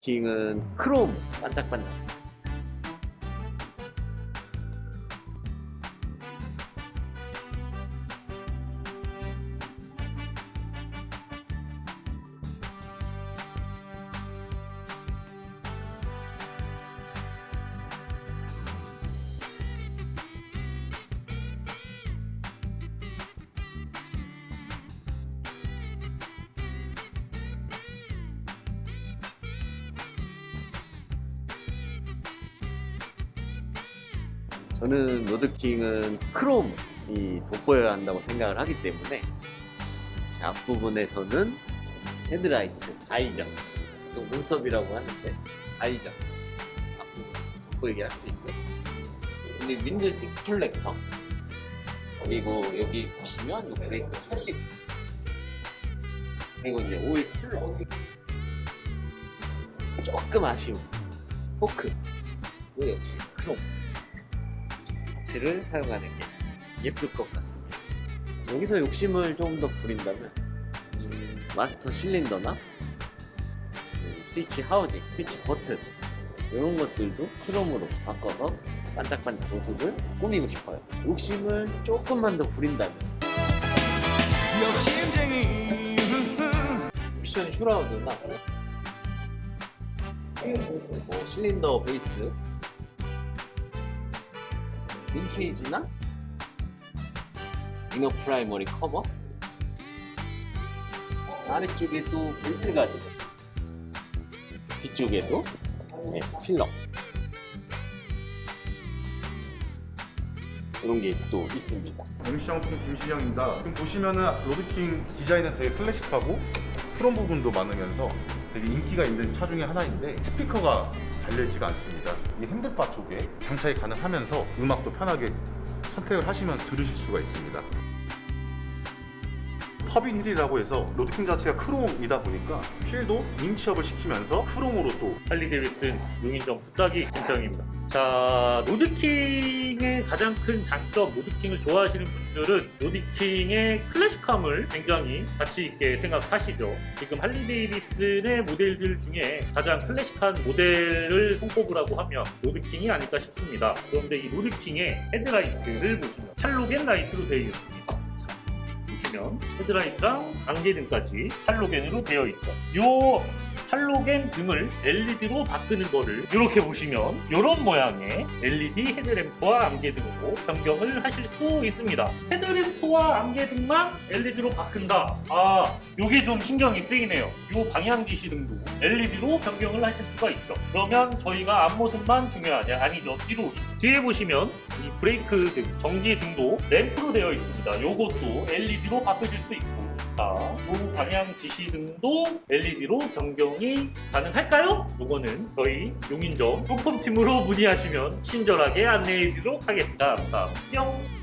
킹은 크롬 반짝반짝. 저는 로드킹은 크롬이 돋보여야 한다고 생각을 하기 때문에 제 앞부분에서는 헤드라이트, 아이전, 또 눈썹이라고 하는데 아이전 앞부분 돋보이게 할 수 있고 그리고 윈드 디플렉터 그리고 여기 보시면 이 브레이크 캘릭 그리고 이제 오일 쿨러. 조금 아쉬운 포크. 또 역시 크롬 파츠를 사용하는 게 예쁠 것 같습니다. 여기서 욕심을 좀더 부린다면 음, 마스터 실린더나 음, 스위치 하우징, 스위치 버튼 이런 것들도 크롬으로 바꿔서 반짝반짝 모습을 꾸미고 싶어요. 욕심을 조금만 더 부린다면 욕심쟁이 미션 슈라우드나 뭐 실린더 베이스 링케이지나 이너 프라이머리 커버 아래쪽에 또 볼트가 있고 뒤쪽에도 네, 필러 이런 게 또 있습니다. MC 영통 김시경입니다. 지금 보시면은 로드킹 디자인은 되게 클래식하고 크롬 부분도 많으면서 되게 인기가 있는 차 중에 하나인데 스피커가 달려있지가 않습니다. 이 핸들바 쪽에 장착이 가능하면서 음악도 편하게 선택을 하시면서 들으실 수가 있습니다. 터빈 힐이라고 해서 로드킹 자체가 크롬이다 보니까 휠도 인치업을 시키면서 크롬으로 또 할리 데이비슨 용인점 부탁이 김태형입니다. 자, 로드킹의 가장 큰 장점, 로드킹을 좋아하시는 분들은 로드킹의 클래식함을 굉장히 가치 있게 생각하시죠. 지금 할리 데이비슨의 모델들 중에 가장 클래식한 모델을 손꼽으라고 하면 로드킹이 아닐까 싶습니다. 그런데 이 로드킹의 헤드라이트를 보시면 할로겐 라이트로 되어 있습니다. 자, 보시면 헤드라이트랑 안개등까지 할로겐으로 되어 있죠. 요 할로겐 등을 LED로 바꾸는 거를 이렇게 보시면 이런 모양의 LED 헤드램프와 안개등으로 변경을 하실 수 있습니다. 헤드램프와 안개등만 LED로 바꾼다. 아, 요게 좀 신경이 쓰이네요. 요 방향 지시등도 LED로 변경을 하실 수가 있죠. 그러면 저희가 앞모습만 중요하냐? 아니죠. 뒤로 오시죠. 뒤에 보시면 이 브레이크 등, 정지 등도 램프로 되어 있습니다. 요것도 LED로 바꾸실 수 있고 자, 요 방향 지시 등도 LED로 변경이 가능할까요? 요거는 저희 용인점 부품팀으로 문의하시면 친절하게 안내해 드리도록 하겠습니다. 자, 뿅!